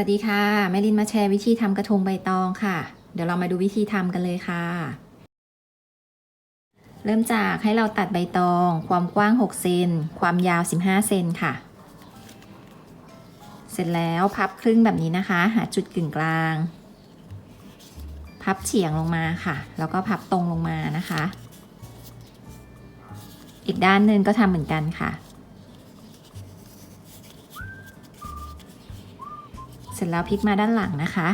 วัสดีค่ะ แม่ลินมาแชร์วิธีทำกระทงใบตองค่ะ เดี๋ยวเรามาดูวิธีทำกันเลยค่ะ เริ่มจากให้เราตัดใบตอง ความกว้าง 6 เซน ความยาว 15 เซนค่ะ เสร็จแล้วพับครึ่งแบบนี้นะคะ หาจุดกึ่งกลาง พับเฉียงลงมาค่ะ แล้วก็พับตรงลงมานะคะ อีกด้านหนึ่งก็ทำเหมือนกันค่ะ เสร็จแล้วพลิกมาด้านหลังนะคะ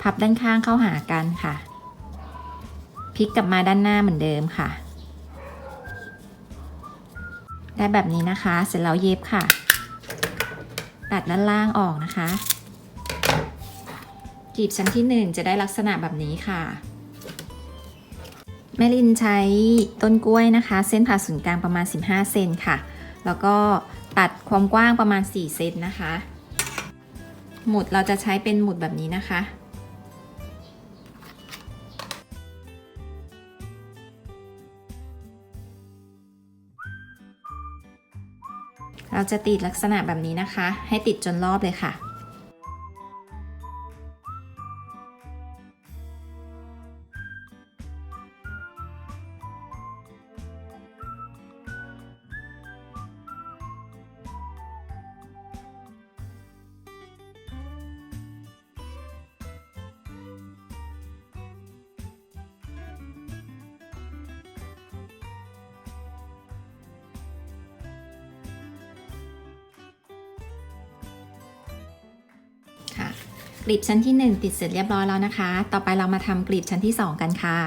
พับด้านข้างเข้าหากันค่ะ พลิกกลับมาด้านหน้าเหมือนเดิมค่ะ ได้แบบนี้นะคะ เสร็จแล้วเย็บค่ะ ตัดด้านล่างออกนะคะกรีบชั้นที่หนึ่งจะได้ลักษณะแบบนี้ค่ะ แม่ลินใช้ต้นกล้วยนะคะ เส้นผ่าศูนย์กลางประมาณ 15 เซนค่ะ แล้วก็ตัดความกว้างประมาณ 4 เซนนะคะ หมุดเราจะใช้เป็นหมุดแบบนี้นะคะ เราจะติดลักษณะแบบนี้นะคะ ให้ติดจนรอบเลยค่ะ กลีบชั้นที่ 1 ติดเสร็จเรียบร้อยแล้วนะคะ ต่อไปเรามาทำกลีบชั้นที่ 2 กันค่ะ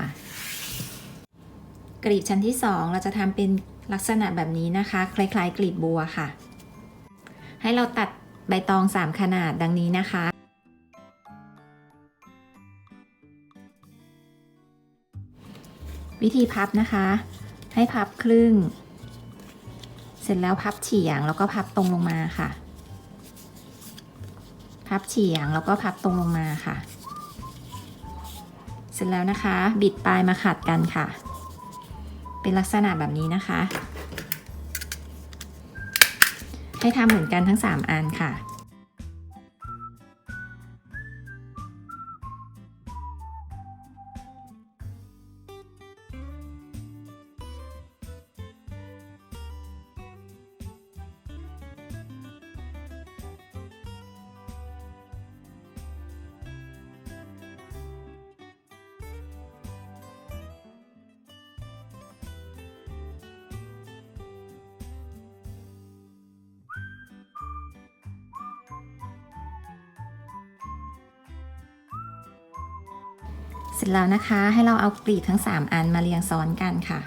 กลีบชั้นที่ 2 เราจะทำเป็นลักษณะแบบนี้นะคะ คล้ายๆ กลีบบัวค่ะ ให้เราตัดใบตอง 3 ขนาดดังนี้นะคะวิธีพับนะคะ ให้พับครึ่ง เสร็จแล้วพับเฉียงแล้วก็พับตรงลงมาค่ะ พับเฉียงแล้วก็พับตรงลงมาค่ะ เสร็จแล้วนะคะ บิดปลายมาขัดกันค่ะ เป็นลักษณะแบบนี้นะคะ ให้ทำเหมือนกันทั้ง 3 อันค่ะ เสร็จแล้วนะคะให้เราเอากลีบทั้ง 3 อันมาเรียงซ้อนกันค่ะ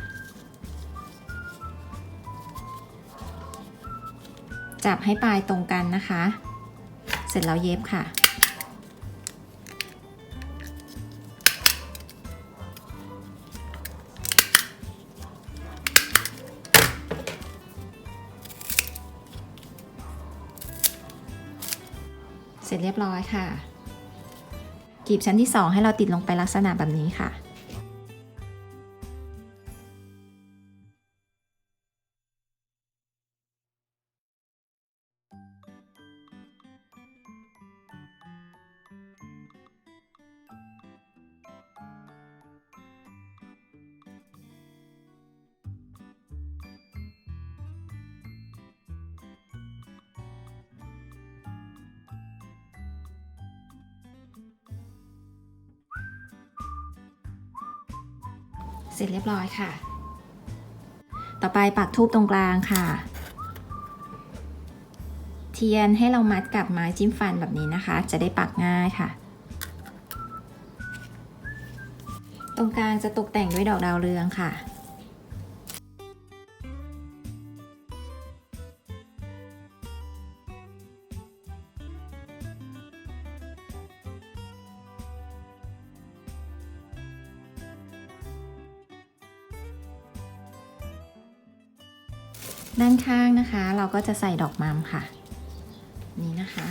จับให้ปลายตรงกันนะคะ เสร็จแล้วเย็บค่ะ เสร็จเรียบร้อยค่ะ กลีบชั้นที่ 2 ให้เราติดลงไปลักษณะแบบนี้ค่ะ เสร็จเรียบร้อยค่ะ ต่อไปปักทูบตรงกลางค่ะ เทียนให้เรามัดกับไม้จิ้มฟันแบบนี้นะคะ จะได้ปักง่ายค่ะ ตรงกลางจะตกแต่งด้วยดอกดาวเรืองค่ะ ด้านข้างนะคะ เราก็จะใส่ดอกมัมค่ะ นี่นะคะ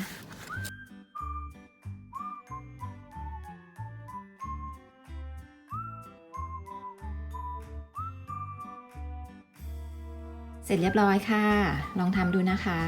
เสร็จเรียบร้อยค่ะ ลองทำดูนะคะ